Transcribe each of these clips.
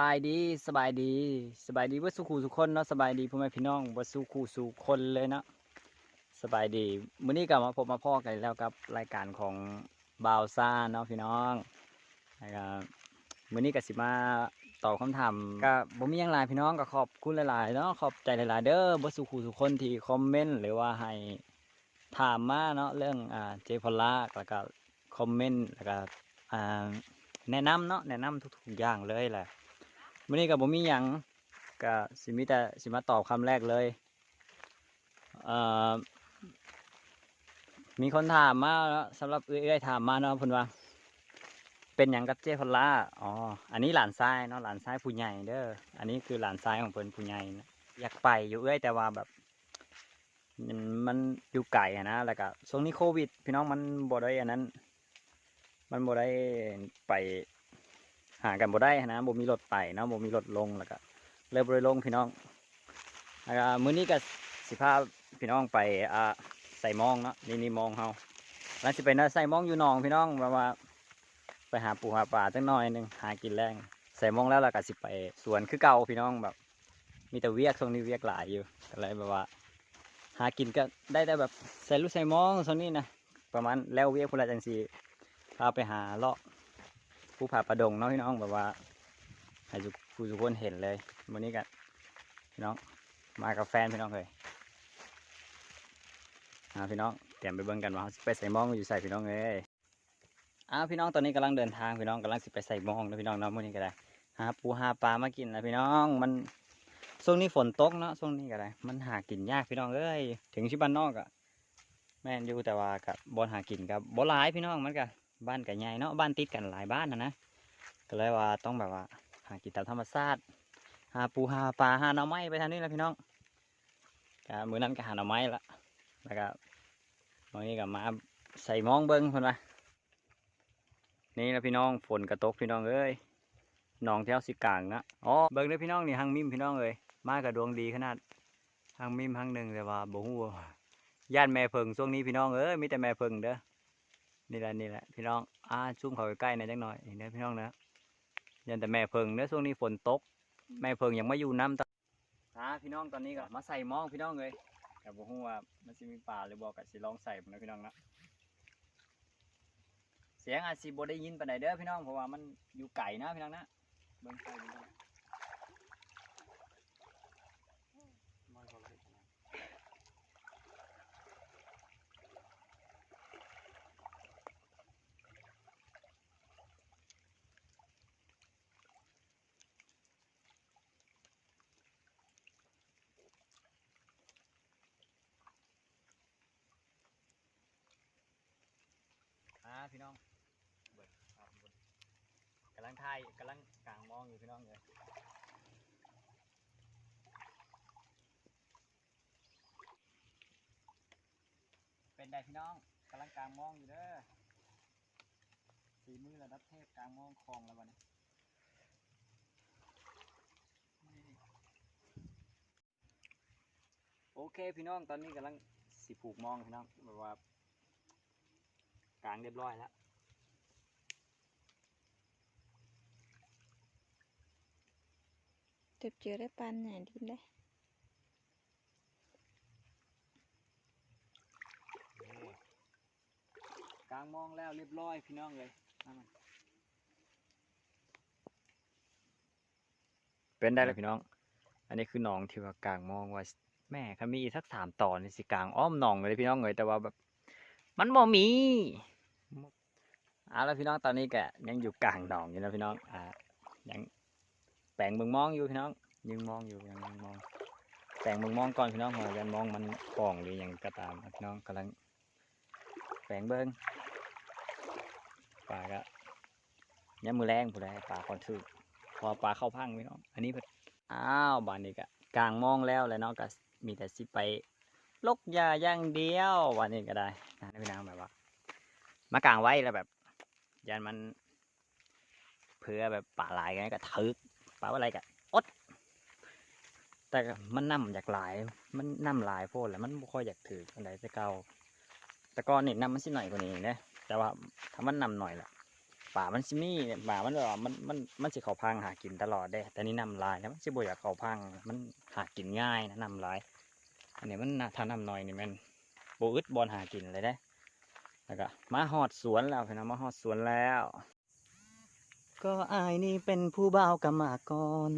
บายดีสบายดีสบายดีว่าสุขูสุคนเนาะสบายดีพ่อแม่พี่น้องว่าสุขูสุคนเลยเนาะสบายดีมื้อนี้กลับมาพบมาพ่อกันแล้วกับรายการของบาวซ่าเนาะพี่น้องแล้วก็มื้อนี้ก็สิมาตอบคำถามก็บ่มีหยังหลายพี่น้องก็ขอบคุณหลายๆเนาะขอบใจหลายๆเด้อบ่สุขูสุคนที่คอมเมนต์หรือว่าให้ถามมาเนาะเรื่องอ่าเจพอลล่าแล้วก็คอมเมนต์แล้วก็อ่าแนะนำเนาะแนะนำทุกๆอย่างเลยแหละ มื่อนี้กับผมมีหยังก็สิมีแต่สิมาตอบคำแรกเลยเอ่อมีคนถามมาแล้วสำหรับเอื้อยๆถามมาเนาะเพิ่นว่า เป็นหยังกับเจ้พล่าอ๋ออันนี้หลานชายเนาะหลานชายผู้ใหญ่เด้ออันนี้คือหลานชายของเพิ่นผู้ใหญ่นะอยากไปอยู่เอื้อยแต่ว่าแบบมันมันอยู่ไกลนะแล้วก็ช่วงนี้โควิด พี่น้องมันบ่ได้อันนั้น มันบ่ได้ไป หากันบ่ได้นะบ่มีรถไปเนาะบ่มีรถลงแล้วก็เลยบ่ได้ลงพี่น้องแล้วก็มื้อนี้ก็สิพาพี่น้องไปอ่าใส่มองเนาะนี่นี่มองเฮาแล้วสิไปนะใส่มองอยู่หนองพี่น้องแบบว่า ไปหาปูหาปลาจักหน่อยหนึงหากินแรงใส่มองแล้วเราก็สิไปสวนคือเก่าพี่น้องแบบ มีแต่เวียกช่วงนี้เวียกหลายอยู่ก็เลยแบบว่า หากินก็ได้แต่แบบใส่ลูกใส่มองช่วงนี้นะประมาณแล้วเวียกพุ่นละจังซี่พาไปหาเลาะ ผู้ผ่าประดงเนาะพี่น้องแบบว่าให้ทุกทุกคนเห็นเลยวันนี้กันพี่น้องมากับแฟนพี่น้องเลยอ่าพี่น้องเตรียมไปเบิ่งกันว่าเราไปใส่มองอยู่ใส่พี่น้องเลยอ้าวพี่น้องตอนนี้กำลังเดินทางพี่น้องกำลังสิไปใส่มองนะพี่น้องเนาะมื้อนี้ก็ได้หาปูหาปลามากินนะพี่น้องมันช่วงนี้ฝนตกเนาะช่วงนี้ก็ได้มันหากินยากพี่น้องเอ้ยถึงชิบ้านนอกอะแม่นอยู่แต่ว่ากับบอลหากินกับบ่หลายพี่น้องมันก็ บ้านกับใหญ่เนาะบ้านติดกันหลายบ้านนะนะก็เลยว่าต้องแบบว่า หากินตามธรรมชาติหาปูหาปลาหาหน่อไม้ไปทางนี้แหละพี่น้องก็มือนั้นก็หาหน่อไม้ละแล้วก็วันนี้ก็มาใส่มองเบิ้งเพิ่นว่านี่นะพี่น้องฝนกระตกพี่น้องเอ้ยหนองแถวสิกลางนะอ๋อเบิ้งเด้อพี่น้องนี่หังมิมพี่น้องเอ้ยมากับดวงดีขนาดหังมิมหังหนึ่งแต่ว่าบ่ฮู้ว่าย่านแม่เพิงช่วงนี้พี่น้องเอ้ยมีแต่แม่เพิงเด้อ นี่แหละนี่แหละพี่น้องอ่าซูมเขาใกล้หน่อยจังหน่อยนี่นะพี่น้องนะยันแต่แม่เพิงเนื้อช่วงนี้ฝนตก แม่เพิงยังไม่อยู่น้ำตาอ่าพี่น้องตอนนี้ก็มาใส่มองพี่น้องเลยแต่บ่ฮู้ว่ามันสิมีป่าหรือบ่ก็สิลองใส่นะพี่น้องนะเสียงอาจสิบได้ยินปานเด้อพี่น้องเพราะว่ามันอยู่ไกลนะพี่น้องนะเบิ่งใส่ พี่น้องเบิ่งครับเบิ่งกำลังถ่ายกำลังกลางมองอยู่พี่น้องเลยเป็นไดพี่น้องกำลังกลางมองอยู่เด้อสีมือระดับเทพกลางมองคลองแล้ววันนี้โอเคพี่น้องตอนนี้กำลังสิผูกมองพี่น้องแบบว่า กลางเรียบร้อยแล้วเจ็บเจอได้ปันไหนดินได้กลางหมองแล้วเรียบร้อยพี่น้องเลยนั่นมันเป็นได้เลยพี่น้อง อันนี้คือหนองที่ว่ากลางหมองว่าแม่ถ้ามีอีกสักสามตอนนี่สิกลางอ้อมหนองเลยพี่น้องเลยแต่ว่าแบบมันบ่มี เอาแล้วพี่น้องตอนนี้แกยังอยู่กลางหนองอยู่นะพี่น้องอ่ายังแปลงเบิ่งมองอยู่พี่น้องยังมองอยู่ยังมองแปลงเบิ่งมองก่อนพี่น้องเพราะว่ายันมองมันคล้องหรือยังก็ตามพี่น้องกำลังแปลงเบิ่งปลาก็ยังมือแรงผู้ใดปลาคอนถือพอปลาเข้าพังพี่น้องอันนี้เพอ้าวบานนี้ก็กลางมองแล้วแล้วเนาะก็มีแต่สิไปลกยาอย่างเดียววันนี้ก็ได้นะพี่น้องแบบว่า มากลางไว้แล้วแบบ ยันมัน เพื่อแบบป่าลายกันก็ทึกป่าอะไรก็อด แต่มันน้ำอยากหลาย มันน้ำหลายโพดแล้วมันบ่ค่อยอยากถืออะไรแต่เก่าแต่ก่อนนี่น้ำมันสิหน่อยกว่านี้นะแต่ว่าถ้ามันน้ำหน่อยละป่ามันสิมีเนี่ยป่ามันแบบว่ามันมันมันสิเขาพังหากินตลอดเด้ แต่นี่น้ำลายแล้วมันสิบ่อยากเขาพังมันหากินง่ายนะน้ำลายอันนี้มันน่าทานน้ำน้อยนี่มันบ่อึดบอลหากินเลยได้ แล้วก็มาฮอดสวนแล้วพี่น้องมาฮอดสวนแล้ว ก็อายนี่เป็นผู้บ่าวกำมากร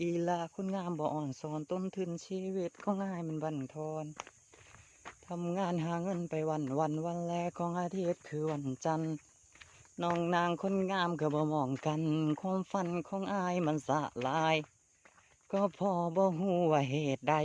อีลาคนงามบ่อ่อนสอนต้นทุนชีวิตของอายมันบั่นทอนทำงานหาเงินไปวันวันวันแรกของอาทิตย์คือวันจันทร์น้องนางคนงามก็บ่มองกัน ความฝันของอายมันสะลาย ก็พอบ่ฮู้ว่าเหตุใด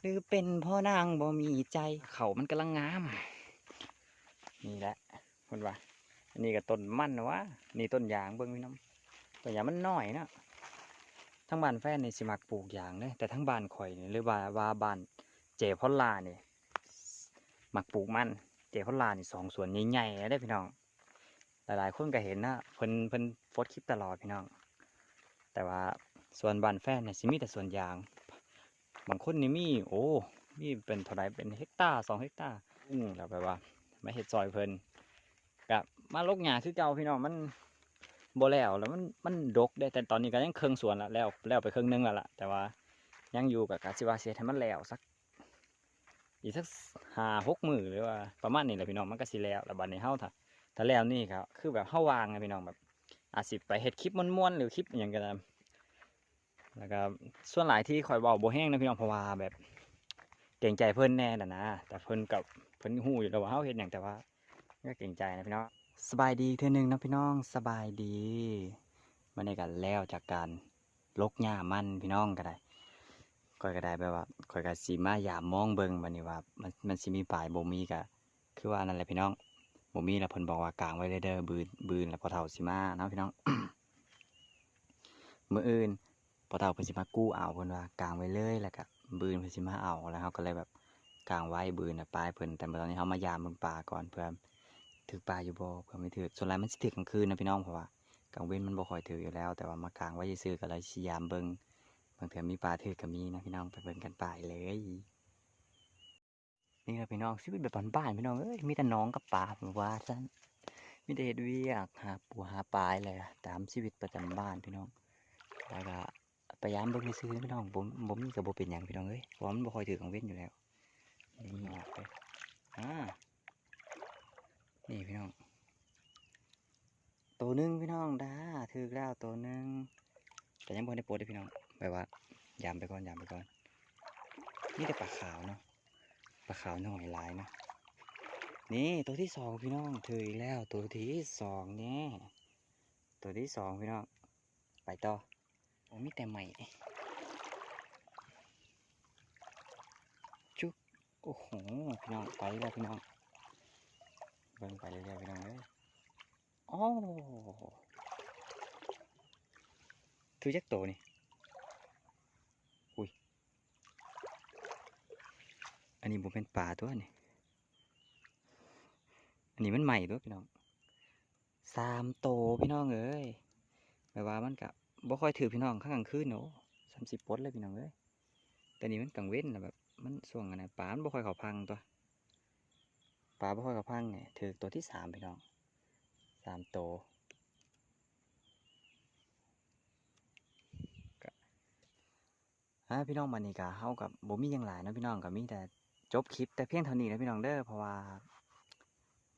หรือเป็นเพ่อนางบ่มีใจ เขามันกำลังงาม นี่แหละคนว่าอันนี้ก็ต้นมันนะวะนี่ต้นยางเบิ่งพี่น้องต้นยางมันน้อยนะทั้งบ้านแฟนนี่สิมักปลูกยางเลยแต่ทั้งบ้านข่อยนี่หรือว่าว่าบ้านเจพอลลาเนี่ยมักปลูกมันเจพอลลานี่สองสวนใหญ่ๆเลยเด้พี่น้อง หลายๆคนก็เห็นนะเพิ่นเพิ่นโพสคลิปตลอดพี่น้อง แต่ว่าส่วนบ้านแฟนเนี่ยสิมีแต่สวนยาง บางคนนี่มีโอ้มีเป็นเท่าไรเป็นเฮกตาร์สองเฮกตาร์อืมแล้วแบบว่า มาเฮ็ดซอยเพิ่นกับมาลกหญ้าคือเก่าพี่น้องมันโบแล้วแล้วมันมันดกได้แต่ตอนนี้ก็ยังเครื่องสวนละแล้วแล้วไปครึ่งหนึงแล้วล่ะแต่ว่ายังอยู่กับกาสิวาเสียให้มันแล้วสัก อีกสักห้าหกมือหรือว่าประมาณนี้แหละพี่น้องมันก็สิแล้วแล้วบัดนี้เฮาถ้าถ้าแล้วนี่ครับคือแบบเฮาวางไงพี่น้องแบบอาจสิไปเฮ็ดคลิปม่วนๆหรือคลิปอย่างก็ตามแล้วก็ส่วนหลายที่คอยเว้าบ่แห้งนะพี่น้องเพราะว่าแบบเกรงใจเพิ่อนแน่น่ะนะแต่เพิ่อนกับ พิ่นฮู้อยู่แล้วว่าเฮาเฮ็ดหยังแต่ว่าก็เกรงใจนะพี่น้องสบายดีเทื่อหนึงนะพี่น้องสบายดีมันนี้ก็แล้วจากการลกหญ้ามันพี่น้องก็ได้ข่อยก็ได้แบบว่าข่อยก็สิมายามมองเบิงบัดนี้ว่า มันมันสิมีปลายบ่มีก็คือว่านั่นแหละพี่น้องบ่มีแล้วเพิ่นบอกว่ากางไว้เลยเด้อบืนบืนแล้วพอเฒ่าสิมาเนาะพี่น้องมื้ออื่นพอเฒ่าเพิ่นสิมากู้เอาเพิ่นว่ากางไว้เลยแล้วก็บืนเพิ่นสิมาเอาแล้วเขาก็เลยแบบ กางไว้บืนนะปลายเพิ่นแต่ตอนนี้เขามายามเบิ่งปลาก่อนเพื่อถือปลาอยู่บ่เพื่อไม่ถือส่วนหลายมันสิถือกลางคืนนะพี่น้องเพราะว่ากลางเว้นมันบ่ค่อยถืออยู่แล้ว แต่ว่ามากางไว้ซื่อก็เลยสิยามเบิ่งบางเทื่อมีปลาถือก็มีนะพี่น้องไปเบิ่งกันไปเลยนี่แหละพี่น้องชีวิตแบบบ้านๆพี่น้องเอ้ยมีแต่น้องกับปลาผมว่าซั่นมีแต่เฮ็ดเวียกหาปูหาปลาเลยอะตามชีวิตประจำบ้านพี่น้องแล้วก็พยายามเบิ่งซื้อพี่น้องผมผมมีกับบ่เป็นหยังพี่น้องเอ้ยเพราะว่มบ่ค่อยถือกังเว้นอยู่แล้ว นี่ออกไปอ่านี่พี่น้อง ตัวหนึงพี่น้องดาถือแล้วตัวหนึงแต่ยังบ่ได้ปลดเลยพี่น้องแบบว่ายามไปก่อนยามไปก่อน นี่แต่ปลาขาวเนาะปลาขาวน้อยหลายนะนี่ตัวที่สองพี่น้องถืออีกแล้วตัวที่สองเนี่ยตัวที่สองพี่น้องไปต่อโอ้มีแต่ใหม่จุ๊ก โอ้โหพี่น้องไปแล้วพี่น้องเบิ่งไปเรื่อยๆพี่น้องเอ้ยโอ้ถือจักโตนี่อุ้ยอันนี้ผมเป็นป่าตัวนี่อันนี้มันใหม่ตัวพี่น้องสามโตพี่น้องเอ้ยแบบว่ามันกะบ่ค่อยถือพี่น้องข้างกลางคืนเนาะสามสิบปดเลยพี่น้องเอ้ยแต่นี่มันกลางเว้นนะแบบ มันส่วงอันไหนปลามันบ่ค่อยเขาพังตัวปลาบ่ค่อยเขาพังไงถือตัวที่สามพี่น้องสามโตวก็อ่าพี่น้องมานี่กะเฮากับบ่มียังหลายนะพี่น้องก็มีแต่จบคลิปแต่เพียงเท่านี้นะพี่น้องเด้อเพราะว่า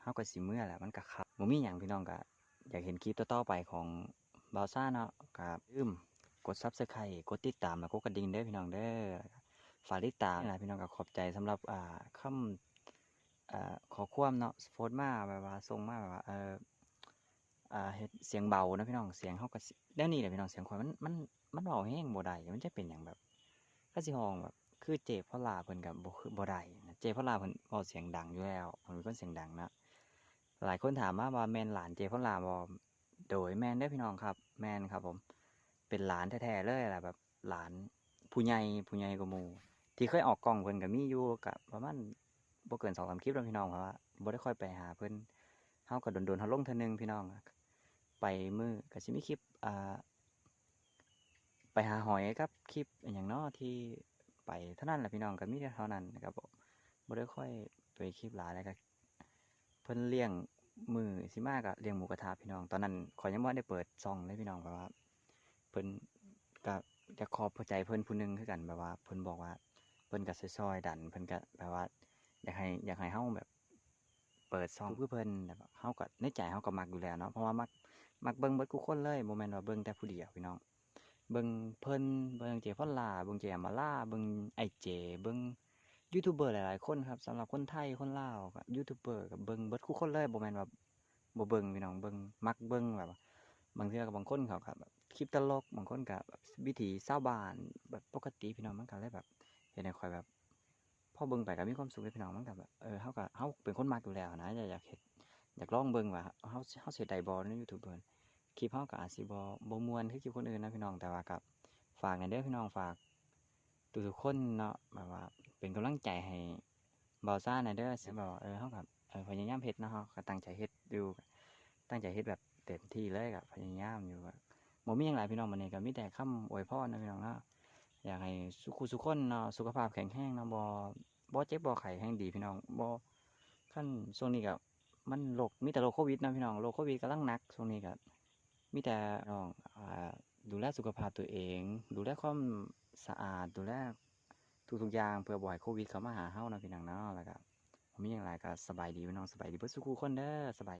เฮาก็สิเมื่อแหละมันก็ครับบ่มีหยังพี่น้องก็อยากเห็นคลิปต่อๆไปของบาซ่าเนาะกับลืมกดซับสไครต์กดติดตามแล้วกดกระดิ่งเด้อพี่น้องเด้อ ฝากติดตามนะพี่น้องก็ขอบใจสำหรับอ่าคำอ่าขอความเนาะโพสต์มาแบบว่าส่งมาแบบว่าเอออ่าเฮ็ดเสียงเบานะพี่น้องเสียงเฮาก็สิแล้วนี่แหละพี่น้องเสียงข่อยมันมันมันเว้าแฮงบ่ได้มันจะเป็นหยังแบบก็สิฮ้องแบบคือเจพ่อลาเพิ่นก็บ่คือบ่ได้นะเจพ่อลาเพิ่นเว้าเสียงดังอยู่แล้วเพิ่นเป็นคนเสียงดังนะหลายคนถามมาว่าแม่นหลานเจพ่อลาบ่โดยแมนเด้อพี่น้องครับ แมนครับผม เป็นหลานแท้ๆเลยแหละแบบหลานผู้ใหญ่ผู้ใหญ่กว่าหมู่ ที่เคยออกกล้องเพิ่นก็มีอยู่กับประมาณบ่เกินสองสามคลิปแล้วพี่น้องเพราะว่าบ่ได้ค่อยไปหาเพิ่นเฮาก็โดนๆเฮาลงเทื่อนึงพี่น้อง ไปมือก็สิมีคลิปอ่าไปหาหอยกับคลิปอย่างนาะที่ไปเท่านั้นแหละพี่น้องก็มีแต่เท่านั้นนะครับผมบ่ได้ค่อยไปคลิปหลายแล้วก็เพิ่นเลี้ยงมือสิมาก็เลี้ยงหมูกระทะพี่น้อง ตอนนั้นข่อยยังบ่ได้เปิดซองเลยพี่น้องแบบว่าเพิ่นก็จะขอบใจเพิ่นผู้หนึงคือกันแบบว่าเพิ่นบอกว่า เพิ่นก็ซอยๆดันเพิ่นก็แบบว่า อยากให้อยากให้เฮาแบบ เปิดซองคือเพิ่นแบบว่าเฮาก็ในใจเฮาก็มักอยู่แล้วเนาะเพราะว่ามักมักเบิ่งเบิดทุกคนเลยบ่แม่นว่าเบิ่งแต่ผู้เดียวพี่น้องเบิ่งเพิ่นเบิ่งเจพอนลาเบิ่งเจมาล่าเบิ่งไอเจเบิ่งยูทูบเบอร์หลายๆคนครับสำหรับคนไทยคนลาวก็ยูทูบเบอร์ก็เบิ่งเบิดทุกคนเลยบ่แม่นว่าบ่เบิ่งพี่น้องเบิ่งมักเบิ่งแบบบางเทื่อก็บบางคนเขาก็แบบคลิปตลกบางคนก็แบบวิถีชาวบ้านแบบปกติพี่น้องมันก็เลยแบบ เฮ็ดให้ข่อยแบบพอเบิ่งไปก็มีความสุขเลยพี่น้องมันก็แบบเออเฮาก็เฮาเป็นคนมักอยู่แล้วนะอยากอยากเฮ็ดอยากลองเบิ่งว่าเฮาเฮาสิเฮ็ดได้บ่ใน YouTube เพิ่นคลิปเฮาก็อาจสิบ่บ่ม่วนคือคลิปคนอื่นนะพี่น้องแต่ว่าก็ฝากแหน่เด้อพี่น้องฝากทุกๆคนเนาะแบบว่าเป็นกำลังใจให้บ่าวซ่าแหน่เด้อสิแบบว่เออเฮาก็เออพยายามเฮ็ดเนาะเฮาก็ตั้งใจเฮ็ดอยู่ตั้งใจเฮ็ดแบบเต็มที่เลยก็พยายามอยู่ก็บ่มีหยังหลายพี่น้องมื้อนี้ก็มีแต่คำอวยพรนะพี่น้องเนาะ อยากให้สุขุสุขคนเนาะสุขภาพแข็งแรงเนาะบ่บ่เจ็บบ่ไข้แห้งดีพี่น้องบ่คันช่วงนี้ก็มันโรคมีแต่โรคโควิดนะพี่น้องโรคโควิดกำลังหนักช่วงนี้ก็มีแต่น้องดูแลสุขภาพตัวเอง ดูแลความสะอาดดูแลทุกๆอย่างเพื่อบ่ให้โควิดเขามาหาเฮานะพี่น้องเนาะแล้วก็บ่มีหยังหลายก็สบายดีพี่น้องสบายดีเบิดซุทุคนเด้อสบาย